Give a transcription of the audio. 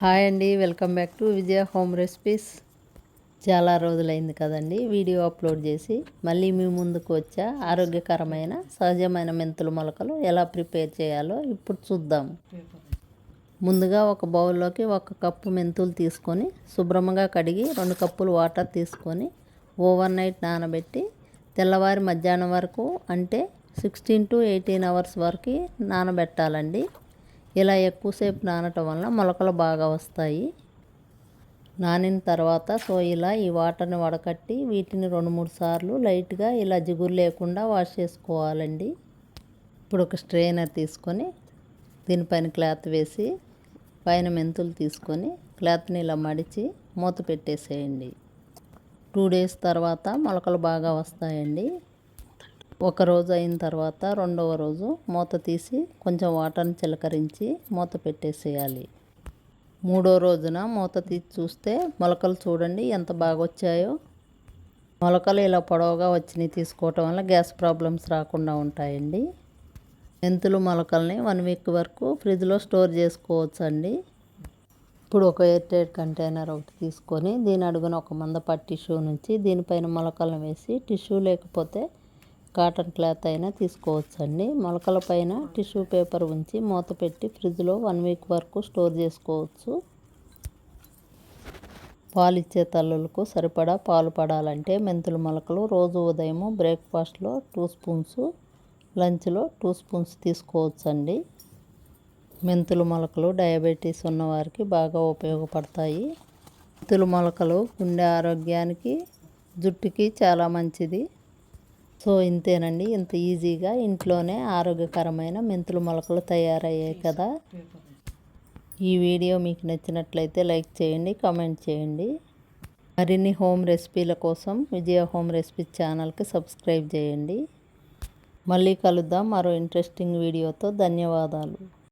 Hi అండి welcome back to Vijaya home recipes. చాలా రోజులైంది కదండి వీడియో అప్లోడ్ చేసి మళ్ళీ మీ ముందుకు వచ్చా ఆరోగ్యకరమైన సహజమైన మెంతుల మొలకలు ఎలా ప్రిపేర్ చేయాలో ఇప్పుడు చూద్దాం. ముందుగా ఒక బౌల్లోకి ఒక కప్పు మెంతులు తీసుకొని శుభ్రంగా కడిగి రెండు కప్పులు వాటర్ తీసుకొని ఓవర్ నైట్ నానబెట్టి తెల్లవారి మధ్యాహ్నం వరకు అంటే సిక్స్టీన్ టు ఎయిటీన్ అవర్స్ వరకు నానబెట్టాలండి. ఇలా ఎక్కువసేపు నానటం వలన మొలకలు బాగా వస్తాయి. నానిన తర్వాత సో ఇలా ఈ వాటర్ని వడకట్టి వీటిని రెండు మూడు సార్లు లైట్గా ఇలా జిగురు లేకుండా వాష్ చేసుకోవాలండి. ఇప్పుడు ఒక స్ట్రెయినర్ తీసుకొని దీనిపైన క్లాత్ వేసి పైన మెంతులు తీసుకొని క్లాత్ని ఇలా మడిచి మూత పెట్టేసేయండి. టూ డేస్ తర్వాత మొలకలు బాగా వస్తాయండి. ఒక రోజు అయిన తర్వాత రెండవ రోజు మూత తీసి కొంచెం వాటర్ని చిలకరించి మూత పెట్టేసేయాలి. మూడో రోజున మూత తీసి చూస్తే మొలకలు చూడండి ఎంత బాగా వచ్చాయో మొలకలు ఇలా పొడవుగా వచ్చినాయి తీసుకోవటం వల్ల గ్యాస్ ప్రాబ్లమ్స్ రాకుండా ఉంటాయండి. మెంతులు మొలకల్ని వన్ వీక్ వరకు ఫ్రిడ్జ్లో స్టోర్ చేసుకోవచ్చు అండి ఇప్పుడు ఒక ఎయిర్టైట్ కంటైనర్ ఒకటి తీసుకొని దీని అడుగున ఒక మందపాటి టిష్యూ నుంచి దీనిపైన మొలకలను వేసి టిష్యూ లేకపోతే కాటన్ క్లాత్ అయినా తీసుకోవచ్చండి. మొలకల పైన టిష్యూ పేపర్ ఉంచి మూత పెట్టి ఫ్రిడ్జ్లో వన్ వీక్ వరకు స్టోర్ చేసుకోవచ్చు. పాలు ఇచ్చే తల్లులకు సరిపడా పాలు పడాలంటే మెంతుల మొలకలు రోజు ఉదయం బ్రేక్ఫాస్ట్లో టూ స్పూన్స్ లంచ్లో టూ స్పూన్స్ తీసుకోవచ్చండి. మెంతుల మొలకలు డయాబెటీస్ ఉన్నవారికి బాగా ఉపయోగపడతాయి. మెంతుల మొలకలు గుండె ఆరోగ్యానికి జుట్టుకి చాలా మంచిది. సో ఇంతేనండి. ఇంత ఈజీగా ఇంట్లోనే ఆరోగ్యకరమైన మెంతుల మొలకలు తయారయ్యాయి కదా. ఈ వీడియో మీకు నచ్చినట్లయితే లైక్ చేయండి కామెంట్ చేయండి. మరిన్ని హోమ్ రెసిపీల కోసం విజయ హోమ్ రెసిపీ ఛానల్కి సబ్స్క్రైబ్ చేయండి. మళ్ళీ కలుద్దాం మరో ఇంట్రెస్టింగ్ వీడియోతో. ధన్యవాదాలు.